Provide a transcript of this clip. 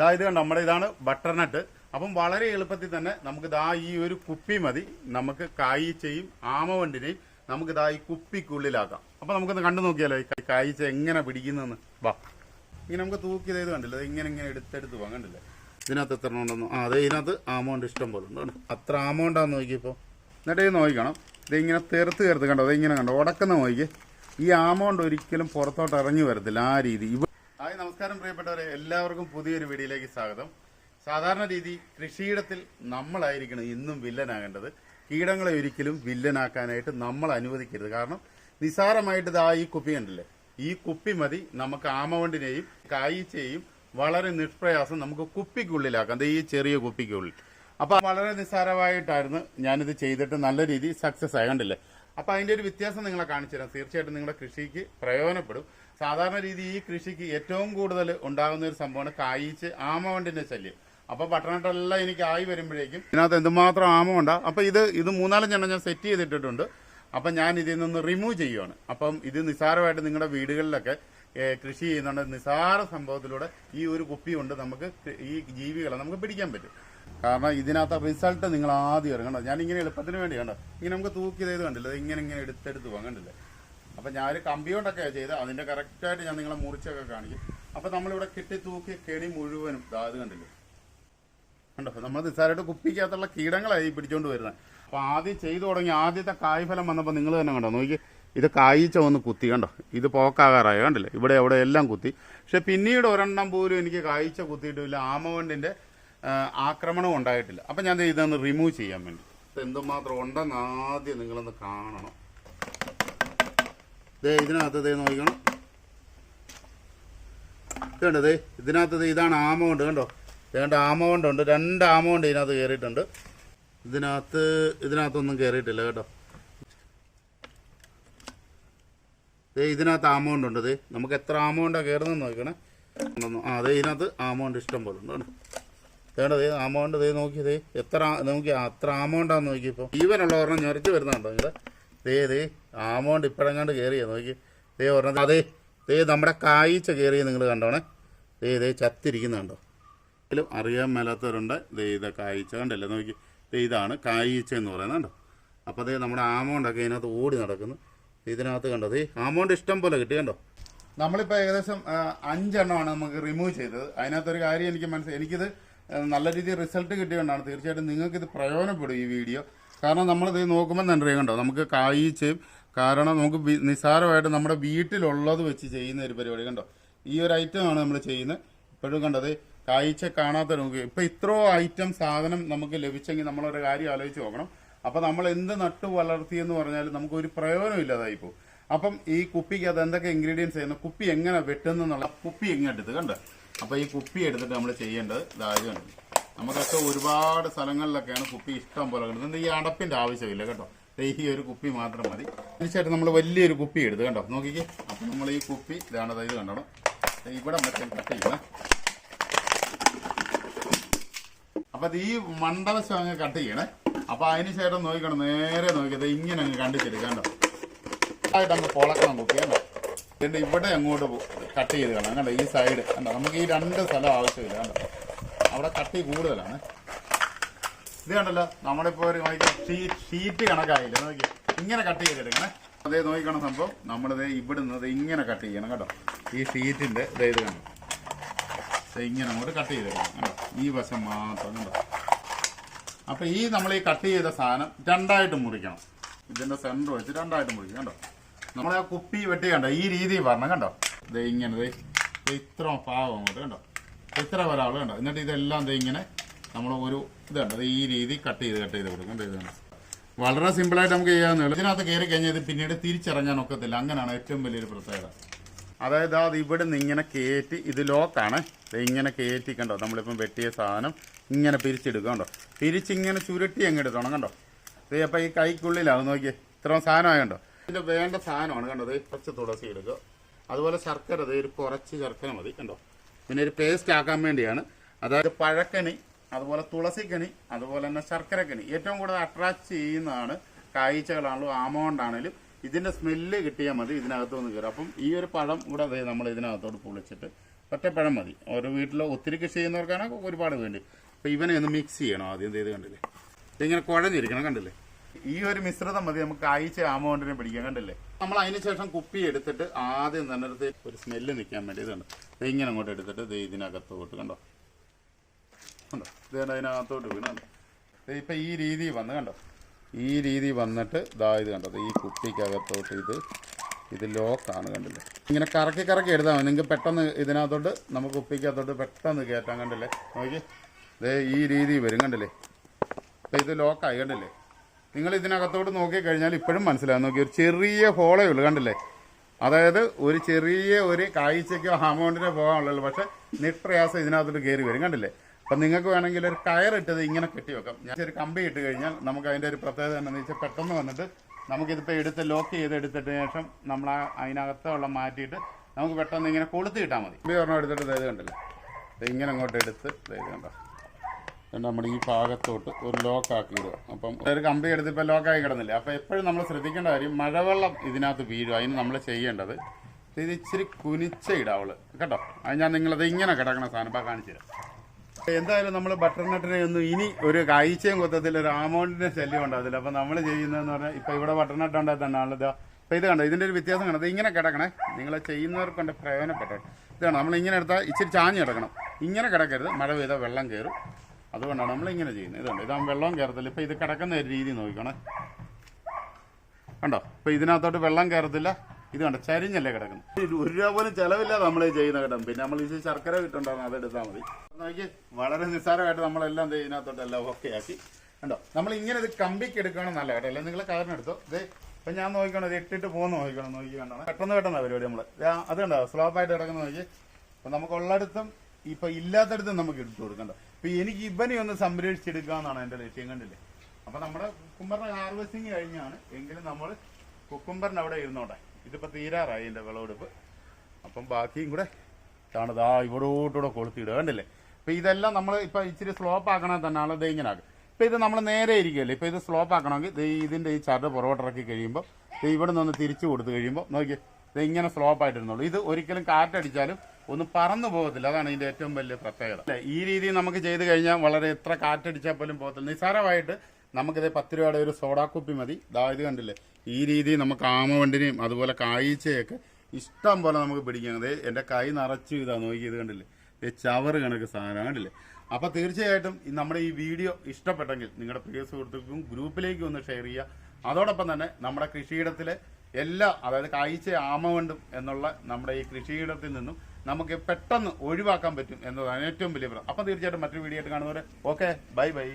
ദാ ഇത് കണ്ടോ നമ്മുടെ ഇതാണ് ബട്ടർനട്ട് അപ്പം വളരെ എളുപ്പത്തിൽ തന്നെ നമുക്ക് ദാ ഈ ഒരു കുപ്പി മതി. നമുക്ക് കായ്ച്ചയും ആമവണ്ടിനെയും നമുക്ക് ദാ ഈ കുപ്പിക്കുള്ളിലാക്കാം. അപ്പം നമുക്കൊന്ന് കണ്ടു നോക്കിയാലോ ഈ കായ്ച്ച എങ്ങനെ പിടിക്കുന്നതെന്ന്. വാ. ഇങ്ങനെ നമുക്ക് തൂക്കി ചെയ്ത് കണ്ടില്ല? ഇങ്ങനെ ഇങ്ങനെ എടുത്തെടുത്ത് പോകാൻ കണ്ടില്ലേ? ഇതിനകത്ത് എത്ര ഉണ്ടെന്ന്? ആ അതെ ഇതിനകത്ത് ആമൗണ്ട് ഇഷ്ടം പോലെ ഉണ്ട്. അത്ര ആമൗണ്ടാന്ന് നോക്കിയപ്പോൾ എന്നിട്ട് ഇത് നോക്കണം ഇത് ഇങ്ങനെ തീർത്ത് തീർത്ത് കണ്ടോ? അത് ഇങ്ങനെ കണ്ടോ? ഉടക്കുന്ന നോക്കി ഈ ആമൗണ്ട് ഒരിക്കലും പുറത്തോട്ട് ഇറങ്ങി വരത്തില്ല ആ രീതി. ഹായ് നമസ്കാരം പ്രിയപ്പെട്ടവരെ. എല്ലാവർക്കും പുതിയൊരു വീഡിയോയിലേക്ക് സ്വാഗതം. സാധാരണ രീതി കൃഷിയിടത്തിൽ നമ്മളായിരിക്കണം ഇന്നും വില്ലനാകേണ്ടത്. കീടങ്ങളെ ഒരിക്കലും വില്ലനാക്കാനായിട്ട് നമ്മൾ അനുവദിക്കരുത്. കാരണം നിസാരമായിട്ട് ഇതാ ഈ കുപ്പി കണ്ടില്ലേ? ഈ കുപ്പി മതി നമുക്ക് ആമവണ്ടിനെയും കായ്ച്ചയെയും വളരെ നിഷ്പ്രയാസം നമുക്ക് കുപ്പിക്കുള്ളിലാക്കാം. ദേ ഈ ചെറിയ കുപ്പിക്കുള്ളിൽ. അപ്പൊ വളരെ നിസ്സാരമായിട്ടായിരുന്നു ഞാനിത് ചെയ്തിട്ട് നല്ല രീതിയിൽ സക്സസ് ആയി. കണ്ടില്ലേ? അപ്പൊ അതിന്റെ ഒരു വ്യത്യാസം നിങ്ങളെ കാണിച്ചു തരാം തീർച്ചയായിട്ടും നിങ്ങളുടെ കൃഷിക്ക് പ്രയോജനപ്പെടും. സാധാരണ രീതി ഈ കൃഷിക്ക് ഏറ്റവും കൂടുതൽ ഉണ്ടാകുന്ന ഒരു സംഭവമാണ് കായിച്ച് ആമവണ്ടിന്റെ ശല്യം. അപ്പൊ പട്ടണത്തെല്ലാം എനിക്ക് ആയി വരുമ്പോഴേക്കും ഇതിനകത്ത് എന്തുമാത്രം ആമവണ്ട അപ്പൊ ഇത് ഇത് മൂന്നാലഞ്ചെണ്ണം ഞാൻ സെറ്റ് ചെയ്തിട്ടിട്ടുണ്ട്. അപ്പൊ ഞാൻ ഇതിൽ നിന്ന് റിമൂവ് ചെയ്യുവാണ്. അപ്പം ഇത് നിസ്സാരമായിട്ട് നിങ്ങളുടെ വീടുകളിലൊക്കെ കൃഷി ചെയ്യുന്നുണ്ട്. നിസ്സാര സംഭവത്തിലൂടെ ഈ ഒരു കുപ്പി കൊണ്ട് നമുക്ക് ഈ ജീവികളെ നമുക്ക് പിടിക്കാൻ പറ്റും. കാരണം ഇതിനകത്ത് റിസൾട്ട് നിങ്ങൾ ആദ്യം ഇറങ്ങണം ഞാൻ ഇങ്ങനെ എളുപ്പത്തിന് വേണ്ടി കണ്ടോ? ഇങ്ങനെ നമുക്ക് തൂക്കി ചെയ്ത് കണ്ടില്ല ഇങ്ങനെ ഇങ്ങനെ എടുത്തെടുത്ത് പോകാൻ കണ്ടില്ലേ? അപ്പൊ ഞാൻ ഒരു കമ്പി കൊണ്ടൊക്കെയാണ് ചെയ്ത് അതിന്റെ കറക്റ്റായിട്ട് ഞാൻ നിങ്ങളെ മുറിച്ചൊക്കെ കാണിക്കും. അപ്പൊ നമ്മളിവിടെ കെട്ടി തൂക്കി കെണി മുഴുവനും ഇത് കണ്ടില്ലേ? കണ്ടോ? നമ്മൾ നിസ്സാരമായിട്ട് കുപ്പിക്കകത്തുള്ള കീടങ്ങളായി പിടിച്ചോണ്ട് വരുന്നത്. അപ്പൊ ആദ്യം ചെയ്തു തുടങ്ങി ആദ്യത്തെ കായ്ഫലം വന്നപ്പോൾ നിങ്ങൾ തന്നെ കണ്ടോ? നോക്കി ഇത് കായ്ച്ച ഒന്ന് കുത്തി കണ്ടോ? ഇത് പോക്കാകാറായി? കണ്ടില്ലേ? ഇവിടെ അവിടെ എല്ലാം കുത്തി. പക്ഷെ പിന്നീട് ഒരെണ്ണം പോലും എനിക്ക് കായ്ച്ച കുത്തിയിട്ടില്ല. ആമവണ്ടിന്റെ ആക്രമണം ഉണ്ടായിട്ടില്ല. അപ്പൊ ഞാൻ ഇതൊന്ന് റിമൂവ് ചെയ്യാൻ വേണ്ടി. എന്തുമാത്രം ഉണ്ടെന്ന് ആദ്യം നിങ്ങളൊന്ന് കാണണം. ദേ ഇതിനകത്ത് ദേ നോക്കണം ഇത് കണ്ടോ ദേ ഇതിനകത്ത് ഇതാണ് ആമൗണ്ട് കണ്ടോ? രണ്ട് ആമൗണ്ട് ഉണ്ട് രണ്ട് ആമൗണ്ട് ഇതിനകത്ത് കയറിയിട്ടുണ്ട് ഇതിനകത്ത് ഇതിനകത്തൊന്നും കയറിയിട്ടില്ല കേട്ടോ. ദേ ഇതിനകത്ത് ആമൗണ്ട് ഉണ്ട് ദേ. നമുക്ക് എത്ര ആമൗണ്ടാണ് കയറുന്നത് നോക്കണേ. ആ ദേ ഇതിനകത്ത് ആമൗണ്ട് ഇഷ്ടം പോലെ ഉണ്ട് കേട്ടോ. വേണ്ട ദേ ആമൗണ്ട് ദേ നോക്കി ദേ. എത്ര നോക്കി അത്ര ആമൗണ്ടാന്ന് നോക്കി ഇപ്പോൾ ജീവനുള്ള ഒരെണ്ണം ഞെറിച്ച് വരുന്നുണ്ടോ നിങ്ങൾ ദേ ദേ ആമോണ്ട് ഇപ്പോഴെങ്ങാണ്ട് കയറിയാ നോക്കി. ദേ പറഞ്ഞത് അതെ ദേ നമ്മുടെ കായ്ച്ച കയറിയ നിങ്ങൾ കണ്ടോണേ. ദേ ദേ ചത്തിരിക്കുന്നുണ്ടോ? എങ്കിലും അറിയാൻ മേലാത്തവരുണ്ട്. ദേ ഇതാ കായ്ച്ച കണ്ടല്ലേ നോക്കി. ദേ ഇതാണ് കായ്ച്ച എന്ന് പറയുന്നത് കണ്ടോ? അപ്പോൾ ദേ നമ്മുടെ ആമോണ്ടൊക്കെ ഇതിനകത്ത് ഓടി നടക്കുന്നു. ഇതിനകത്ത് കണ്ടോ ദേ ആമോണ്ട് ഇഷ്ടം പോലെ കിട്ടി കണ്ടോ? നമ്മളിപ്പോൾ ഏകദേശം അഞ്ചെണ്ണമാണ് നമുക്ക് റിമൂവ് ചെയ്തത്. അതിനകത്തൊരു കാര്യം എനിക്ക് മനസ്സിലായി എനിക്കിത് നല്ല രീതിയിൽ റിസൾട്ട് കിട്ടിയതുകൊണ്ടാണ്. തീർച്ചയായിട്ടും നിങ്ങൾക്കിത് പ്രയോജനപ്പെടും ഈ വീഡിയോ കാരണം നമ്മളിത് നോക്കുമ്പോൾ തന്നെ കണ്ടോ? നമുക്ക് കായ്ച്ചയും കാരണം നമുക്ക് നിസ്സാരമായിട്ട് നമ്മുടെ വീട്ടിലുള്ളത് വെച്ച് ചെയ്യുന്ന ഒരു പരിപാടി കണ്ടോ? ഈ ഒരു ഐറ്റം ആണ് നമ്മൾ ചെയ്യുന്നത്. ഇപ്പോഴും കണ്ടത് കായ്ച്ച കാണാത്ത നമുക്ക് ഇപ്പം ഇത്രയോ ഐറ്റം സാധനം നമുക്ക് ലഭിച്ചെങ്കിൽ നമ്മളൊരു കാര്യം ആലോചിച്ച് നോക്കണം. അപ്പം നമ്മൾ എന്ത് നട്ടു വളർത്തിയെന്ന് പറഞ്ഞാൽ നമുക്ക് ഒരു പ്രയോജനം പോകും. അപ്പം ഈ കുപ്പിക്ക് അത് എന്തൊക്കെ ഇൻഗ്രീഡിയൻസ് ചെയ്യുന്നു കുപ്പി എങ്ങനെ വെട്ടുന്നുള്ള കുപ്പി എങ്ങനെ എടുത്ത് കണ്ടോ? അപ്പോൾ ഈ കുപ്പി എടുത്തിട്ട് നമ്മൾ ചെയ്യേണ്ടത് കണ്ടു നമുക്കൊക്കെ ഒരുപാട് സ്ഥലങ്ങളിലൊക്കെയാണ് കുപ്പി ഇഷ്ടം പോലെ കിട്ടുന്നത് ഈ അടപ്പിന്റെ ആവശ്യമില്ല കേട്ടോ. ഈ ഒരു കുപ്പി മാത്രം മതി. തീർച്ചയായിട്ടും നമ്മൾ വലിയൊരു കുപ്പി എടുത്ത് കണ്ടോ? നോക്കിക്കേ. അപ്പൊ നമ്മൾ ഈ കുപ്പി ഇതാണ് അതായത് കണ്ടോ ഇവിടെ മറ്റേ കട്ട് ചെയ്യുന്നത് അപ്പൊ അത് ഈ മണ്ടലശം അങ്ങ് കട്ട് ചെയ്യണേ. അപ്പൊ അതിന് ശേഷം നോക്കണം നേരെ നോക്കിയത് ഇങ്ങനെ അങ്ങ് കണ്ടിച്ചെടുക്കുക കണ്ടോ? ആയിട്ട് അങ്ങ് പൊളക്കണം കുപ്പി എന്നിട്ട് ഇവിടെ അങ്ങോട്ട് കട്ട് ചെയ്ത് കാണാം. കണ്ടോ? ഈ സൈഡ് കണ്ടോ? നമുക്ക് ഈ രണ്ട് സ്ഥലം ആവശ്യമില്ല. കണ്ടോ? അവിടെ കട്ടി കൂടുതലാണ്. ഇത് കണ്ടല്ലോ നമ്മളിപ്പോ ഒരു ഷീറ്റ് ഷീറ്റ് കണക്കായില്ല നോക്കി ഇങ്ങനെ കട്ട് ചെയ്തെടുക്കണേ. അതേ നോക്കിക്കണം സംഭവം നമ്മളിത് ഇവിടുന്ന് ദേ ഇങ്ങനെ കട്ട് ചെയ്യണം കേട്ടോ. ഈ ഷീറ്റിന്റെ ദേ ഇത് കണ്ടോ? ഇങ്ങനെ അങ്ങോട്ട് കട്ട് ചെയ്തെടുക്കണം കണ്ടോ? ഈ വശം മാത്രം കണ്ടോ? അപ്പൊ ഈ നമ്മൾ ഈ കട്ട് ചെയ്ത സാധനം രണ്ടായിട്ട് മുറിക്കണം. ഇതിന്റെ സെന്റർ വെച്ച് രണ്ടായിട്ട് മുറിക്കണം കണ്ടോ? നമ്മളെ ആ കുപ്പി വെട്ടി കണ്ടോ? ഈ രീതി പറഞ്ഞ കണ്ടോ? ഇത് ഇങ്ങനെ ഇത്ര ഭാഗം അങ്ങോട്ട് കണ്ടോ? ഇത്ര ഒരാൾ കണ്ടോ? എന്നിട്ട് ഇതെല്ലാം ദേ ഇങ്ങനെ നമ്മൾ ഒരു ഇത് കണ്ടോ? ദേ ഈ രീതി കട്ട് ചെയ്ത് കട്ട് ചെയ്ത് കൊടുക്കും. ദേ ഇത് കണ്ടോ? വളരെ സിമ്പിളായിട്ട് നമുക്ക് ചെയ്യാവുന്നേ ഇതിനകത്ത് കയറി കഴിഞ്ഞാൽ ഇത് പിന്നീട് തിരിച്ചിറങ്ങാൻ ഒക്കത്തില്ല. അങ്ങനെയാണ് ഏറ്റവും വലിയൊരു പ്രത്യേകത. അതായത് അത് ഇവിടെ നിന്ന് ഇങ്ങനെ കയറ്റി ഇത് ലോക്കാണ്. ഇങ്ങനെ കയറ്റി കണ്ടോ? നമ്മളിപ്പം വെട്ടിയ സാധനം ഇങ്ങനെ പിരിച്ചെടുക്കുക കണ്ടോ? പിരിച്ചിങ്ങനെ ചുരുട്ടി അങ്ങ് എടുത്തോണം കണ്ടോ? ഇത് അപ്പം ഈ കൈക്കുള്ളിലാവും നോക്കിയേ. ഇത്രയും സാധനമായുണ്ടോ ഇതിന്റെ വേണ്ട സാധനമാണ് കണ്ടോ? ദേ കുറച്ച് തുളസി എടുക്കുക. അതുപോലെ ശർക്കര ദേ ഒരു കുറച്ച് ശർക്കര മതി കണ്ടോ? പിന്നെ ഒരു പേസ്റ്റ് ആക്കാൻ വേണ്ടിയാണ്. അതായത് പഴക്കണി അതുപോലെ തുളസിക്കണി അതുപോലെ തന്നെ ശർക്കരക്കണി ഏറ്റവും കൂടുതൽ അട്രാക്ട് ചെയ്യുന്നതാണ് കായ്ച്ചകളാണെങ്കിലും ആമോണ്ട് ആണെങ്കിലും ഇതിന്റെ സ്മെല്ല് കിട്ടിയാൽ മതി ഇതിനകത്ത് വന്ന് കയറും അപ്പം ഈ ഒരു പഴം കൂടെ അതെ നമ്മൾ ഇതിനകത്തോട് പൊളിച്ചിട്ട് ഒറ്റപ്പഴം മതി. ഓരോ വീട്ടിൽ ഒത്തിരി കൃഷി ചെയ്യുന്നവർക്കാണ് ഒരുപാട് വേണ്ടി. അപ്പോൾ ഇവനെ ഒന്ന് മിക്സ് ചെയ്യണം ആദ്യം. ചെയ്ത് കണ്ടില്ലേ? ഇതിങ്ങനെ കുഴഞ്ഞിരിക്കണം കണ്ടില്ലേ? ഈ ഒരു മിശ്രിതം മതി നമുക്ക് അയച്ച ആമോണ്ടിനെ പിടിക്കാൻ കണ്ടില്ലേ? നമ്മൾ അതിന് ശേഷം കുപ്പി എടുത്തിട്ട് ആദ്യം തന്നെ ഒരു സ്മെല്ല് നിൽക്കാൻ വേണ്ടി ഇതുണ്ട്. ഇത് ഇങ്ങനെ അങ്ങോട്ട് എടുത്തിട്ട് ഇത് ഇതിനകത്തോട്ട് കണ്ടോ? കണ്ടോ? ഇത് അതിനകത്തോട്ട് വീണുണ്ടോ ഇപ്പം ഈ രീതി വന്ന് കണ്ടോ? ഈ രീതി വന്നിട്ട് ഇതാ ഇത് കണ്ടോ? ഈ കുപ്പിക്കകത്തോട്ട് ഇത് ഇത് ലോക്കാണ് കണ്ടില്ലേ? ഇങ്ങനെ കറക്കി കറക്കി എടുത്താൽ മതി. നിങ്ങൾക്ക് പെട്ടെന്ന് ഇതിനകത്തോട്ട് നമുക്ക് കുപ്പിക്കകത്തോട്ട് പെട്ടെന്ന് കയറ്റാൻ കണ്ടില്ലേ? നോക്കി. ഈ രീതി വരും കണ്ടില്ലേ? അപ്പം ഇത് ലോക്കായി കണ്ടില്ലേ? നിങ്ങൾ ഇതിനകത്തോട്ട് നോക്കിക്കഴിഞ്ഞാൽ ഇപ്പോഴും മനസ്സിലാകും. നോക്കി ഒരു ചെറിയ ഹോളേ ഉള്ളൂ കണ്ടില്ലേ? അതായത് ഒരു ചെറിയ ഒരു കാഴ്ചയ്ക്കോ അമൗണ്ടിനോ പോകാനുള്ളൂ പക്ഷെ നിഷ്പ്രയാസം ഇതിനകത്തോട്ട് കയറി വരും കണ്ടില്ലേ? അപ്പം നിങ്ങൾക്ക് വേണമെങ്കിൽ ഒരു കയറിട്ടത് ഇങ്ങനെ കെട്ടി വെക്കാം. ഞാൻ ഒരു കമ്പി ഇട്ട് കഴിഞ്ഞാൽ നമുക്ക് അതിന്റെ ഒരു പ്രത്യേകത എന്താണെന്ന് വെച്ചാൽ പെട്ടെന്ന് വന്നിട്ട് നമുക്കിതിപ്പോൾ എടുത്ത് ലോക്ക് ചെയ്ത് എടുത്തിട്ട് ശേഷം നമ്മൾ അതിനകത്തുള്ള മാറ്റിയിട്ട് നമുക്ക് പെട്ടെന്ന് ഇങ്ങനെ കൊളുത്തി ഇട്ടാൽ മതി. കമ്പി പറഞ്ഞാൽ എടുത്തിട്ട് ഇത് കണ്ടില്ലേ? ഇങ്ങനെ അങ്ങോട്ട് എടുത്ത് ഇത് കണ്ടോ? നമ്മൾ ഈ ഭാഗത്തോട്ട് ഒരു ലോക്കാക്കി ഇടുക അപ്പം ഒരു കമ്പി എടുത്ത് ഇപ്പം ലോക്കായി കിടന്നില്ല? അപ്പോൾ എപ്പോഴും നമ്മൾ ശ്രദ്ധിക്കേണ്ട കാര്യം മഴവെള്ളം ഇതിനകത്ത് വീഴും. അതിന് നമ്മൾ ചെയ്യേണ്ടത് ഇത് ഇച്ചിരി കുനിച്ച ഇടാവൾ കേട്ടോ? അത് ഞാൻ നിങ്ങളത് ഇങ്ങനെ കിടക്കണ സാധനം ഇപ്പം കാണിച്ചു തരാം. എന്തായാലും നമ്മൾ ബട്ടർ നട്ടിനെ ഒന്നും ഇനി ഒരു കാഴ്ചയും കൊത്തത്തിൽ ഒരു ആമോണ്ടിന്റെ ശല്യം ഉണ്ടാകത്തില്ല. അപ്പം നമ്മൾ ചെയ്യുന്നതെന്ന് പറഞ്ഞാൽ ഇപ്പം ഇവിടെ ബട്ടർ നട്ട് ഉണ്ടായി തന്നെ ഇത് അപ്പം ഇത് കണ്ടോ? ഇതിന്റെ ഒരു വ്യത്യാസം കണ്ടത് ഇങ്ങനെ കിടക്കണേ. നിങ്ങൾ ചെയ്യുന്നവർക്ക് കൊണ്ട് പ്രയോജനപ്പെട്ടെ ഇതാണ് നമ്മൾ ഇങ്ങനെ എടുത്താൽ ഇച്ചിരി ചാഞ്ഞ് കിടക്കണം. ഇങ്ങനെ കിടക്കരുത്. മഴ പെയ്താൽ വെള്ളം കയറും. അതുകൊണ്ടാണ് നമ്മൾ ഇങ്ങനെ ചെയ്യുന്നത്. ഇതുണ്ട് ഇതാകുമ്പോൾ വെള്ളം കയറത്തില്ല. ഇപ്പം ഇത് കിടക്കുന്ന ഒരു രീതി നോക്കിക്കണേ. കണ്ടോ? ഇപ്പം ഇതിനകത്തോട്ട് വെള്ളം കയറത്തില്ല. ഇത് കണ്ടോ? ചരിഞ്ഞല്ലേ കിടക്കുന്നത്. ഒരു രൂപ പോലും ചിലവില്ല നമ്മൾ ചെയ്യുന്ന കേട്ടോ പിന്നെ നമ്മൾ ഇത് ശർക്കര അത് എടുത്താൽ മതി. നോക്കി വളരെ നിസ്സാരമായിട്ട് നമ്മളെല്ലാം ഇതിനകത്തോട്ട് എല്ലാം ഓക്കെ ആക്കി. കണ്ടോ? നമ്മൾ ഇങ്ങനെ ഇത് കമ്പിക്ക് എടുക്കണം നല്ല കേട്ടോ. അല്ലെ? നിങ്ങൾ എടുത്തോ. ഇതേ ഇപ്പം ഞാൻ നോക്കിക്കണം ഇത് ഇട്ടിട്ട് പോകുന്ന നോക്കിക്കണം നോക്കി കണ്ടോ? പെട്ടെന്ന് പെട്ടെന്ന് പരിപാടി നമ്മൾ അത് കണ്ടോ? സ്ലോപ്പായിട്ട് കിടക്കുന്ന നോക്കി അപ്പം നമുക്ക് ഉള്ളിടത്തും ഇപ്പം ഇല്ലാത്തടത്തും നമുക്ക് ഇട്ട് കൊടുക്കണ്ട ഇപ്പൊ എനിക്ക് ഇവനെ ഒന്ന് സംരക്ഷിച്ചെടുക്കുക എന്നാണ് എന്റെ ലക്ഷ്യം കണ്ടില്ലേ? അപ്പൊ നമ്മുടെ കുക്കുംബറിന്റെ ഹാർവെസ്റ്റിംഗ് കഴിഞ്ഞാണ്. എങ്കിലും നമ്മൾ കുക്കുംബറിന് അവിടെ ഇരുന്നോട്ടെ. ഇതിപ്പോ തീരാറായി എന്റെ വിളവെടുപ്പ്. അപ്പം ബാക്കിയും കൂടെ ആ ഇവിടോട്ടൂടെ കൊളുത്തിയിടുക കണ്ടില്ലേ? അപ്പൊ ഇതെല്ലാം നമ്മൾ ഇപ്പൊ ഇച്ചിരി സ്ലോപ്പ് ആക്കണമെങ്കിൽ തന്നെയാണ് ഇത് ഇങ്ങനെ ആക്കുക ഇപ്പൊ ഇത് നമ്മൾ നേരെ ഇരിക്കുകയല്ലേ? ഇപ്പൊ ഇത് സ്ലോപ്പ് ആക്കണമെങ്കിൽ ഇതിന്റെ ഈ ചരട് പുറകോട്ടിറക്കി കഴിയുമ്പോൾ ഇവിടെ നിന്ന് തിരിച്ചു കൊടുത്തു കഴിയുമ്പോൾ നോക്കിയേ ഇത് ഇങ്ങനെ സ്ലോപ്പ് ആയിട്ടിരുന്നുള്ളൂ ഇത് ഒരിക്കലും കാറ്റടിച്ചാലും ഒന്നും പറന്നു പോകത്തില്ല. അതാണ് ഇതിന്റെ ഏറ്റവും വലിയ പ്രത്യേകത. ഈ രീതി നമുക്ക് ചെയ്ത് കഴിഞ്ഞാൽ വളരെ എത്ര കാറ്റടിച്ചാൽ പോലും പോകത്തില്ല. നിസ്സാരമായിട്ട് നമുക്കിത് പത്ത് രൂപയുടെ ഒരു സോഡാ കുപ്പി മതി. ദാ ഇത് കണ്ടില്ലേ? ഈ രീതി നമുക്ക് ആമവണ്ടിനെയും അതുപോലെ കായ്ച്ചയൊക്കെ ഇഷ്ടം പോലെ നമുക്ക് പിടിക്കാം. അതെ എന്റെ കൈ നിറച്ചു ഇതാ നോക്കി ഇത് കണ്ടില്ലേ? ചവറ് കണക്ക് സാധനം കണ്ടില്ലേ? അപ്പൊ തീർച്ചയായിട്ടും നമ്മുടെ ഈ വീഡിയോ ഇഷ്ടപ്പെട്ടെങ്കിൽ നിങ്ങളുടെ പ്രിയ സുഹൃത്തുക്കൾക്കും ഗ്രൂപ്പിലേക്കും ഒന്ന് ഷെയർ ചെയ്യുക. അതോടൊപ്പം തന്നെ നമ്മുടെ കൃഷിയിടത്തിലെ എല്ലാ അതായത് കായ്ച്ച ആമവണ്ടും എന്നുള്ള നമ്മുടെ ഈ കൃഷിയിടത്തിൽ നിന്നും നമുക്ക് പെട്ടെന്ന് ഒഴിവാക്കാൻ പറ്റും എന്നതാണ് ഏറ്റവും വലിയ പ്രശ്നം. അപ്പം തീർച്ചയായിട്ടും മറ്റൊരു വീഡിയോ ആയിട്ട് കാണുന്നവരെ ഓക്കെ ബൈ ബൈ.